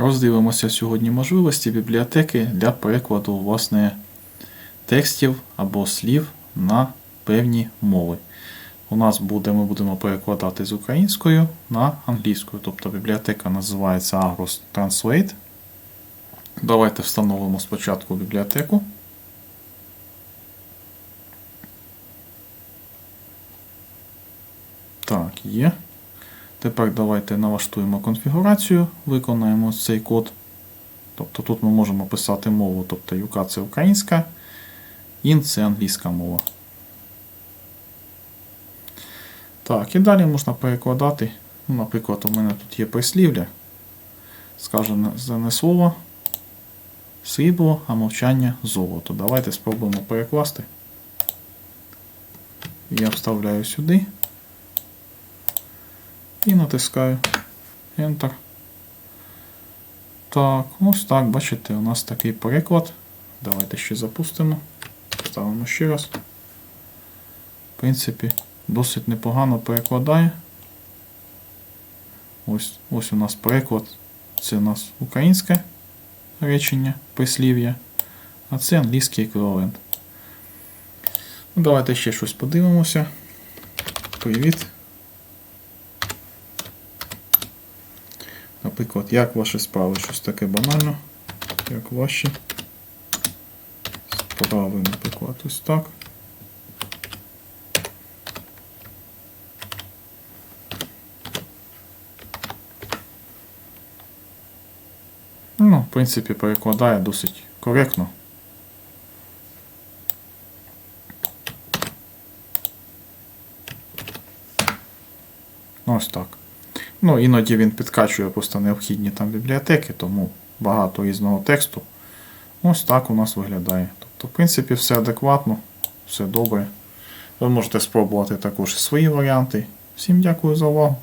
Роздивимося сьогодні можливості бібліотеки для перекладу власне текстів або слів на певні мови. У нас буде, ми будемо перекладати з українською на англійську. Тобто бібліотека називається Agros Translate. Давайте встановимо спочатку бібліотеку. Так, є. Тепер давайте налаштуємо конфігурацію, виконаємо цей код. Тобто тут ми можемо писати мову, тобто UK це українська, IN це англійська мова. Так, і далі можна перекладати. Ну, Наприклад, у мене тут є прислів'я. Сказане слово срібло, а мовчання золото. Давайте спробуємо перекласти. Я вставляю сюди і натискаю Enter. Так, ось так, бачите, у нас такий переклад. Давайте ще запустимо. Ставимо ще раз. В принципі, досить непогано перекладає. Ось, ось у нас переклад. Це у нас українське речення, прислів'я, а це англійський еквівалент. Ну, давайте ще щось подивимося. Привіт. Наприклад, як ваші справи? Щось таке банально. Як ваші справи, наприклад, ось так. Ну, в принципі, перекладає досить коректно. Ось так. Ну, іноді він підкачує просто необхідні там бібліотеки, тому багато різного тексту. Ось так у нас виглядає. Тобто, в принципі, все адекватно, все добре. Ви можете спробувати також свої варіанти. Всім дякую за увагу.